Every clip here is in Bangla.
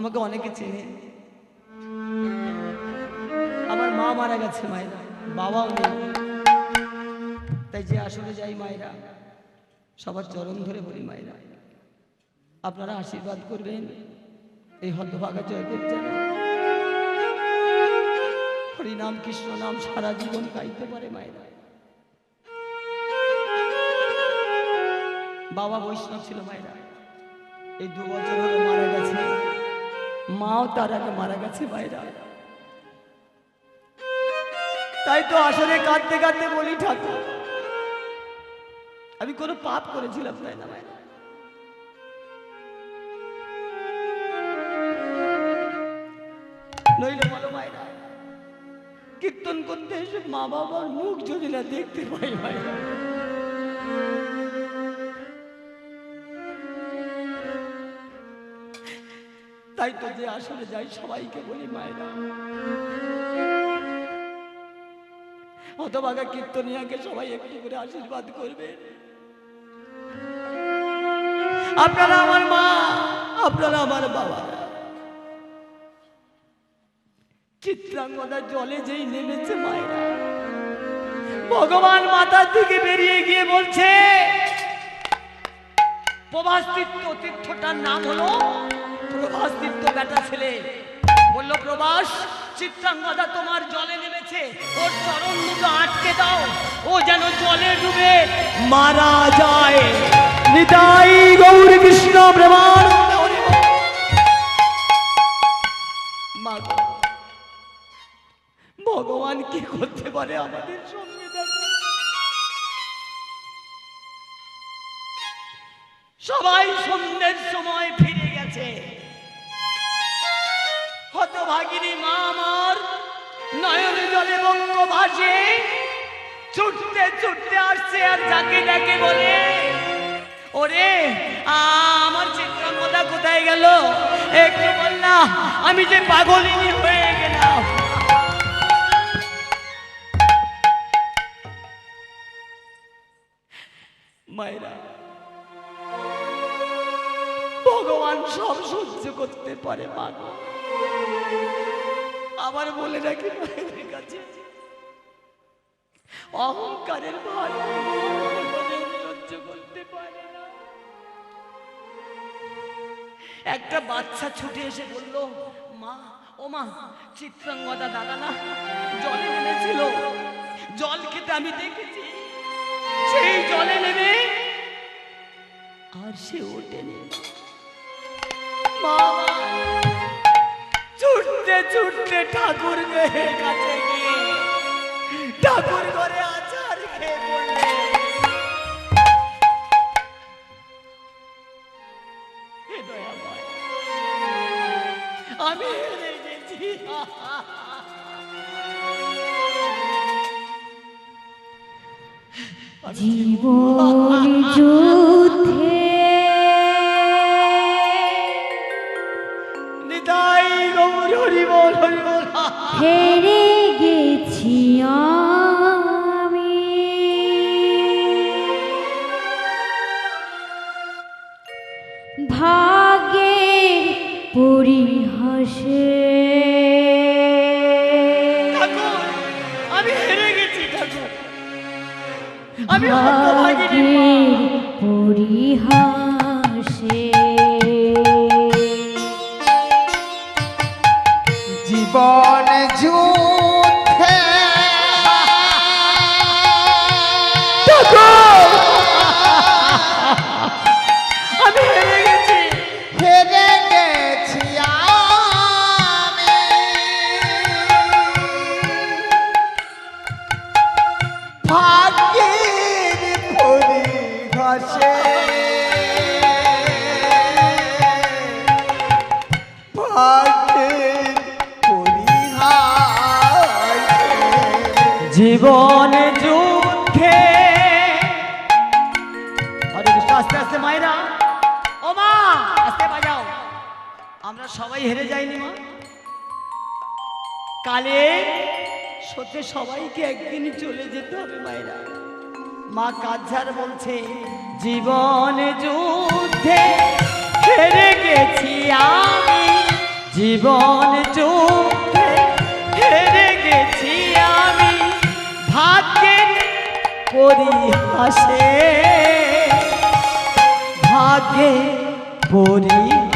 আমাকে অনেকে চেনে। আমার মা মারা গেছে মায়েরা নেই। তাই যে আসলে যাই মায়েরা, সবার চরণ ধরে বলি মায়েরা, আপনারা আশীর্বাদ করবেন, এই হতভাগা জয়দেব যেন। হরিনাম কৃষ্ণ নাম সারা জীবন গাইতে পারে মায়েরা। বাবা বৈষ্ণব ছিল মায়েরা। এই দু বছর হলো মারা গেছে। মাও তার আগে মারা গেছে মায়েরা তাই তো আসলে কাঁদতে কাঁদতে বলি, ঠাকুর। আমি কোনো পাপ করেছিলাম তাই না মায়েরা নইলে বলো মায়েরা, কীর্তন করতে এসে মা বাবার মুখ যদি না দেখতে পাই, মায়েরা। তাই তো যে আসলে যাই, সবাইকে বলি, মায়েরা। হতভাগা কীর্তনিয়াকে সবাই একটু করে আশীর্বাদ করবে আপনারা আমার মা, আপনারা আমার বাবা। চিত্রাঙ্গদা জলে যেই নেমেছে মায়েরা। ভগবান মাতার দিকে বেরিয়ে গিয়ে বলছে, প্রভাস তীর্থ, তীর্থটার নাম হলো প্রভাস তীর্থ বেটা ছেলে। বলল, প্রভাস, চিত্রাঙ্গদা তোমার জলে নেমেছে। ওর চরণ দুটো আটকে দাও। ও যেন জলে ডুবে মারা যায়। নিতাই গৌর কৃষ্ণ প্রমাণ ভগবান কি করতে পারে আমাদের ভাসে ছুটতে ছুটতে আসছে আর যাকে ডাকে বলে, ওরে, আমার চিত্রাঙ্গদা কোথায় গেল? একটু বল না, আমি যে পাগলিনী হয়ে গেলাম। মায়েরা, ভগবান সব সহ্য করতে পারে, মা গো। আবার বলে রাখি মায়ের কাছে। অহংকারের ভার সহ্য করতে পারে। একটা বাচ্চা ছুটে এসে বলল, মা, ও মা, চিত্রাঙ্গদা দাদা না, জলে নেমেছিল। জল খেতে আমি দেখেছি। সেই জলে নেমে আর সে ওঠেনি। মা ছুটতে ছুটতে ঠাকুর কাছে গিয়ে ঠাকুর ঘরে আচার খেয়ে পড়লে। আমি হেরে গেছি। জীবন আমি হতভাগিনী মা। পরিহাসে। জীবন যুদ্ধে। কৃষ্ণ, আস্তে আস্তে মায়েরা। ও মা, আস্তে বাজাও। আমরা সবাই হেরে যাইনি মা। কালে সত্যি সবাইকে একদিন চলে যেতে হবে মায়েরা। মা কাজার বলছে জীবন যুদ্ধে হেরে গেছি আমি। জীবন যুদ্ধে হেরে গেছি আমি। ভাগ্যের পরিহাসে ভাগ্যে পরিহাস।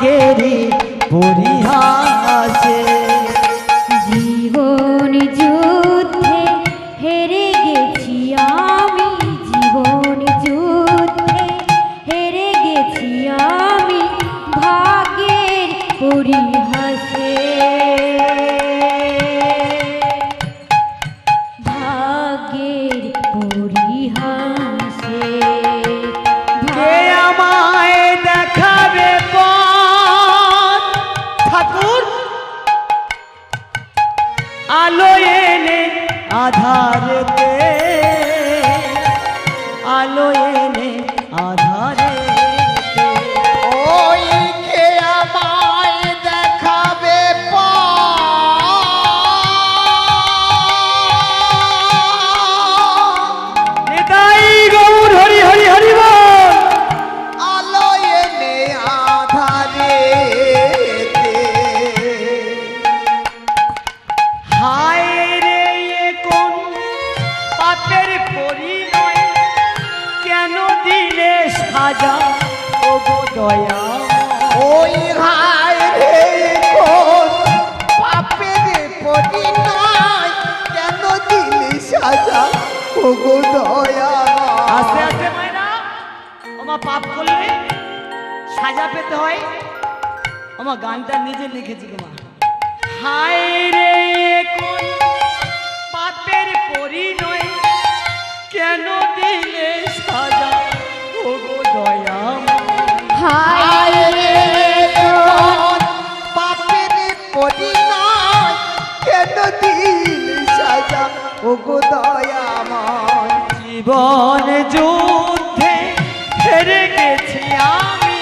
ভাগ্যেরই পরিহাসে। আধারেতে সাজা ও দয়া। ওই হায় রে পাপের পরিণয় কেন দিলি সাজা ওগো দয়া। আস্তে আস্তে মায়েরা। আমার পাপ করলে সাজা পেতে হয়। আমার গানটা নিজে লিখেছি তোমার। হায় রে জীবন যুদ্ধে হেরে গেছি আমি।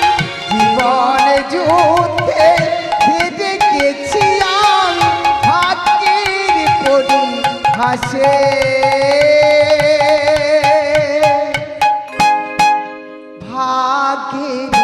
জীবন যুদ্ধে হেরে গেছি আমি। ভাগ্যের পরিহাসে ভাগ্যের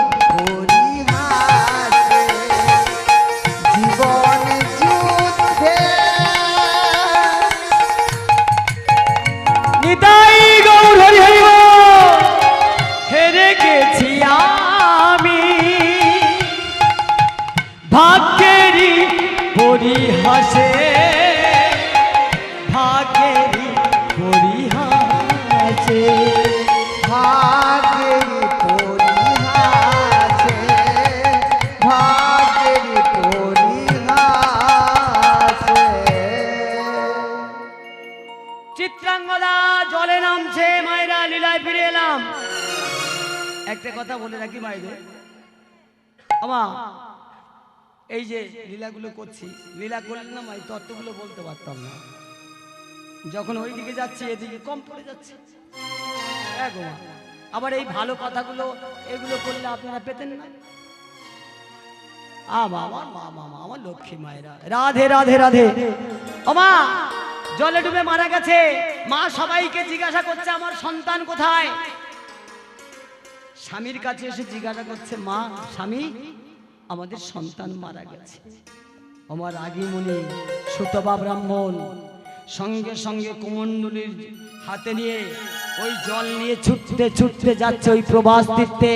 একটা কথা বলে রাখি মায়েদের আমা, এই যে লীলাগুলো করছি, লীলা করলে না মাই তত্ত্বগুলো বলতে পারতাম না। যখন ওই দিকে যাচ্ছি, এদিকে কম পড়ে যাচ্ছে। হ্যাঁ। আবার এই ভালো কথাগুলো, এগুলো করলে আপনারা পেতেন না? আমা আমার মা মামা লক্ষ্মী মায়েরা। রাধে রাধে রাধে। ওমা জলে ডুবে মারা গেছে। মা সবাইকে জিজ্ঞাসা করছে, আমার সন্তান কোথায়? স্বামীর কাছে এসে জিজ্ঞাসা করছে, মা, স্বামী, আমাদের সন্তান মারা গেছে। আমার আগিমণি সুতবা ব্রাহ্মণ, সঙ্গে সঙ্গে কুমণ্ডলীর হাতে নিয়ে ওই জল নিয়ে ছুটতে ছুটতে যাচ্ছে ওই প্রবাস তীর্থে।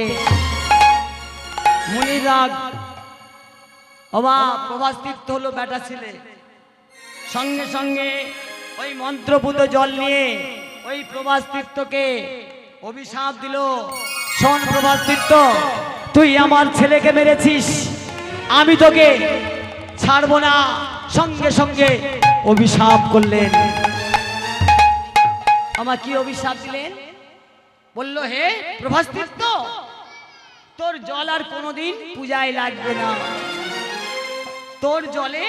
মুনিরাগ অবা প্রবাস তীর্থ হলো বেটা ছেলে। সঙ্গে সঙ্গে ওই মন্ত্রপুত জল নিয়ে ওই প্রবাস তীর্থকে অভিশাপ দিল। শোন প্রভাস তুই আমার ছেলেকে মেরেছিস। আমি তোকে ছাড়বো না। সঙ্গে সঙ্গে অভিশাপ করলেন। আমার কি অভিশাপ দিলেন? বলল, হে প্রভাস তীর্থ, তোর জল আর কোনোদিন পূজায় লাগবে না। তোর জলে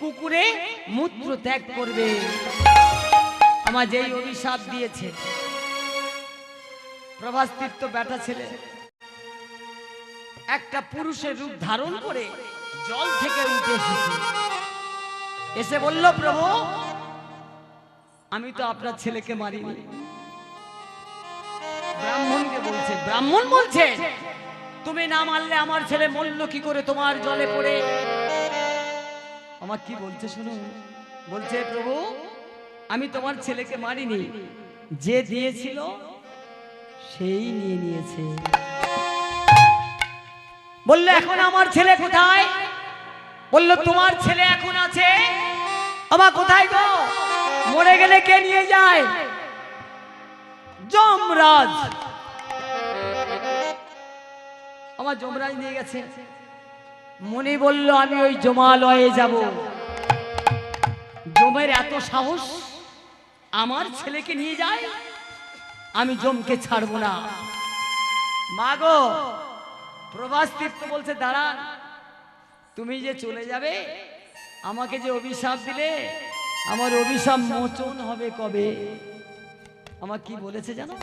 কুকুরে মূত্র ত্যাগ করবে। আমার যেই অভিশাপ দিয়েছে প্রভাস তীর্থ বেটা ছেলে। একটা পুরুষের রূপ ধারণ করে জল থেকে উঠে এসেছে। এসে বলল, প্রভু, আমি তো আপনার ছেলেকে মারিনি। ব্রাহ্মণকে বলছে, ব্রাহ্মণ বলছে, তুমি না মারলে আমার ছেলে মরল কি করে? তোমার জলে পড়ে। আমার কি বলছে শুনো বলছে, প্রভু, আমি তোমার ছেলেকে মারিনি। যে দিয়েছিল সেই নিয়ে নিয়েছে। বলল, এখন আমার ছেলে কোথায়? বলল, তোমার ছেলে এখন আছে। আমার কোথায় গো? মরে গেলে কে নিয়ে যায়? যমরাজ। আমার যমরাজ নিয়ে গেছে। মনে বলল, আমি ওই জমালয়ে যাব। জমের এত সাহস আমার ছেলেকে নিয়ে যায়? আমি জমকে ছাড়বো না। মাগো, প্রভাস তীর্থ বলছে, দাঁড়ান। তুমি যে চলে যাবে, আমাকে যে অভিশাপ দিলে, আমার অভিশাপ মোচন হবে কবে? আমার কি বলেছে জানো?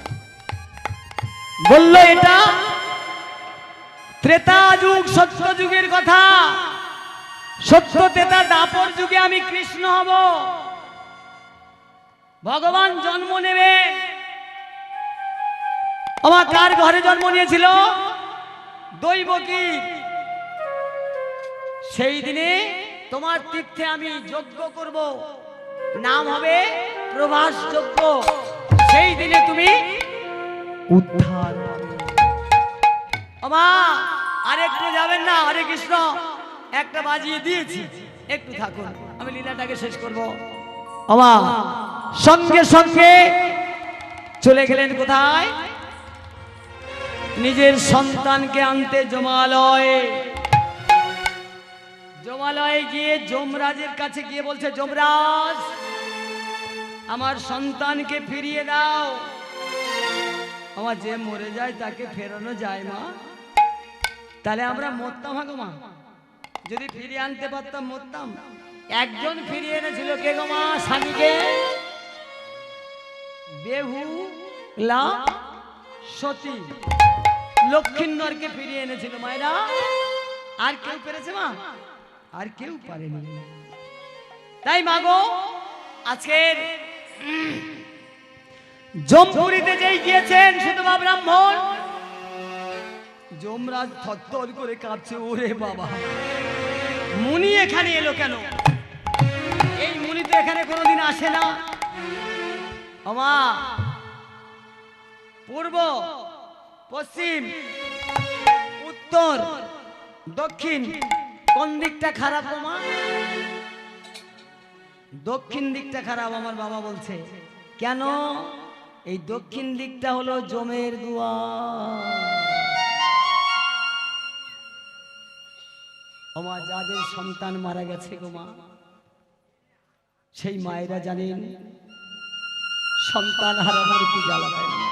বলল এটা ত্রেতা যুগ, সত্য যুগের কথা। সত্য ত্রেতা দাপর যুগে আমি কৃষ্ণ হব। ভগবান জন্ম নেবে। আমার কার ঘরে জন্ম নিয়েছিল? দৈবকী সেই দিনে তোমার তীর্থে আমি যজ্ঞ করব। নাম হবে প্রভাস যজ্ঞ। সেই দিনে তুমি উদ্ধার। আমা আর একটু যাবেন না, হরে কৃষ্ণ। একটা বাজিয়ে দিয়েছি, একটু থাকুন, আমি লীলাটাকে শেষ করব। আমা সঙ্গে সঙ্গে চলে গেলেন কোথায়? নিজের সন্তানকে আনতে জমালয়ে। জমালয়ে গিয়ে যমরাজের কাছে গিয়ে বলছে, যমরাজ, আমার সন্তানকে ফিরিয়ে দাও। আমার যে মরে যায় তাকে ফেরানো যায় মা। তাহলে আমরা মরতাম হাগো মা? যদি ফিরিয়ে আনতে পারতাম, মরতাম। একজন ফিরিয়ে এনেছিল, কে গো মা? স্বামীকে? বেহু লা সতী। লক্ষিন্দরকে ফিরিয়ে এনেছিল মায়েরা। আর কেউ পেরেছে মা? আর কেউ পারেনি। তাই মাগো আজকের জমপুরিতে যেই গিয়েছেন সুতমা ব্রাহ্মণ। যমরাজ থরথর করে কাঁপছে ওরে বাবা, মুনি এখানে এলো কেন? এই মুনি তো এখানে কোনোদিন আসে না। আমা, পূর্ব পশ্চিম, উত্তর, দক্ষিণ। কোন দিকটা খারাপ আমা দক্ষিণ দিকটা খারাপ, আমার বাবা বলছে। কেন? এই দক্ষিণ দিকটা হলো জমের দুয়ার। ওমা, যাদের সন্তান মারা গেছে গো মা, সেই মায়েরা জানেন, সন্তান হারানোর কি জ্বালা পায় না।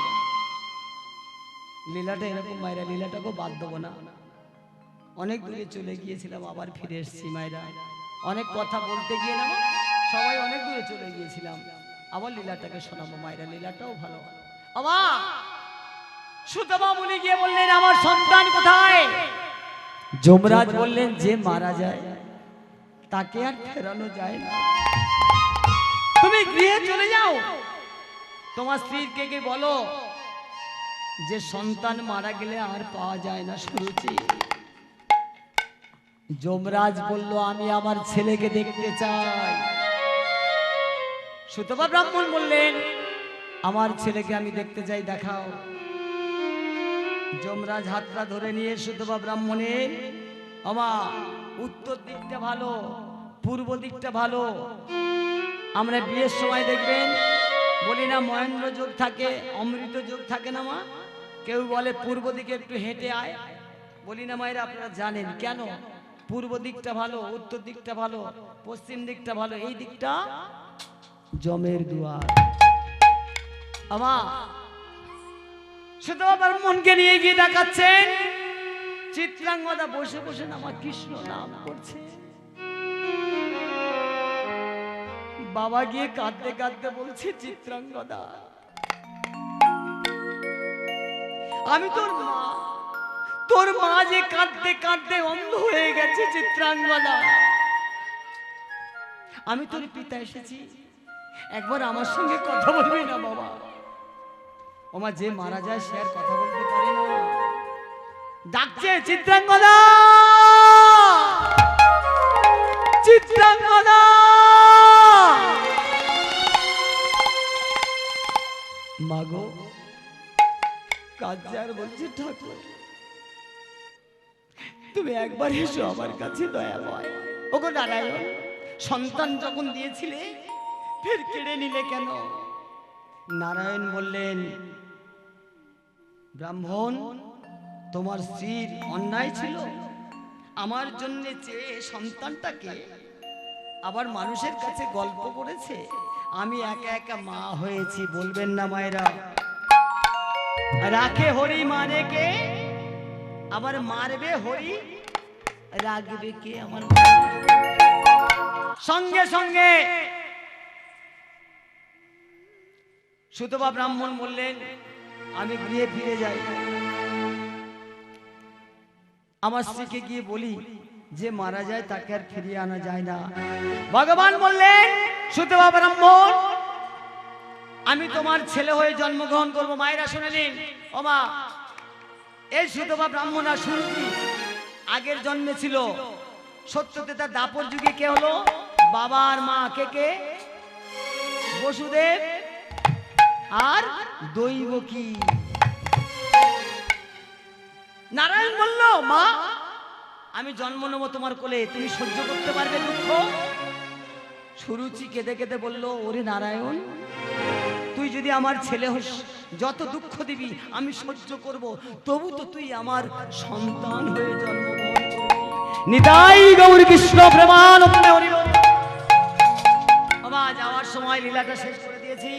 লীলাটা এরকম মায়েরা লীলাটাকেও বাদ দেবো না। অনেক দূরে চলে গিয়েছিলাম, আবার ফিরে এসেছি মায়েরা অনেক কথা বলতে গিয়ে না, সবাই অনেক দূরে চলে গিয়েছিলাম। আবার লীলাটাকে শোনাবো মায়েরা লীলাটাও ভালো। আমা সুতমা মুনি গিয়ে বললেন, আমার সন্তান কোথায়? যমরাজ বললেন, যে মারা যায়, তাকে আর ফেরানো যায় না। তুমি গৃহে চলে যাও। তোমার স্ত্রীকে কে বলো? যে সন্তান মারা গেলে আর পাওয়া যায় না সুরুচি যমরাজ বলল, আমি আমার ছেলেকে দেখতে চাই। সুতপা ব্রাহ্মণ বললেন, আমার ছেলেকে আমি দেখতে চাই, দেখাও। যমরাজ হাতটা ধরে নিয়ে সুতপা ব্রাহ্মণের আমা উত্তর দিকটা ভালো, পূর্ব দিকটা ভালো। আমরা বিয়ের সময় দেখবেন, বলি না, মহেন্দ্র যোগ থাকে, অমৃত যোগ থাকে না মা। কেউ বলে, পূর্ব দিকে একটু হেঁটে আয়। বলি, না মায়েরা, আপনারা জানেন কেন? পূর্ব দিকটা ভালো, উত্তর দিকটা ভালো, পশ্চিম দিকটা ভালো, এই দিকটা জমের দুয়ার। আমা, শুধু আবার মনকে নিয়ে গিয়ে দেখাচ্ছেন, চিত্রাঙ্গদা বসে বসে আমার কৃষ্ণ নাম করছে। বাবা গিয়ে কাঁদতে কাঁদতে বলছে, চিত্রাঙ্গদা আমি তোর মা। তোর মা যে কাঁদতে কাঁদতে অন্ধ হয়ে গেছে চিত্রাঙ্গদা। আমি তোর পিতা এসেছি। একবার আমার সঙ্গে কথা বলবি না বাবা। ওমা যে মারা যায় সে আর কথা বলতে পারে না। ডাকছে চিত্রাঙ্গদা। চিত্রাঙ্গদা। মাগো কাজার বলছে, ঠাকুর, তুমি একবার এসো আমার কাছে দয়া দয়াময়। ওগো নারায়ণ, সন্তান যখন দিয়েছিলে, ফের কেড়ে নিলে কেন? নারায়ণ বললেন, ব্রাহ্মণ, তোমার স্ত্রীর অন্যায় ছিল। আমার জন্য চেয়ে সন্তানটাকে আবার মানুষের কাছে গল্প করেছে, আমি একা একা মা হয়েছি, বলবেন না মায়েরা। রাখে হরি মানে কে? আবার মারবে হরি, রাখবে কে আমার সঙ্গে সঙ্গে। সুতবা ব্রাহ্মণ বললেন, আমি গৃহে ফিরে যাই। আমার স্ত্রীকে গিয়ে বলি, যে মারা যায় তাকে আর ফিরিয়ে আনা যায় না। ভগবান বললেন সুতবা ব্রাহ্মণ আমি তোমার ছেলে হয়ে জন্মগ্রহণ করব। মায়েরা শুনে নিন। ও মা এই সুতবা ব্রাহ্মণ শুনছি আগের জন্মে ছিল। সত্যতে তার দাপর যুগে কে হলো? বাবা আর মা কে কে? বসুদেব আর দৈব কি? নারায়ণ বলল, মা, আমি জন্ম নেব তোমার কোলে। তুমি সহ্য করতে পারবে, দুঃখ? সুরুচি কেঁদে কেঁদে বলল, ওরে নারায়ণ তুই যদি আমার ছেলে হোস, যত দুঃখ দিবি, আমি সহ্য করব। তবু তো তুই আমার সন্তান হয়ে জন্ম নিদাই গৌর কৃষ্ণ প্রেমানন্দে বাবা, যাওয়ার সময় লীলাটা শেষ করে দিয়েছি।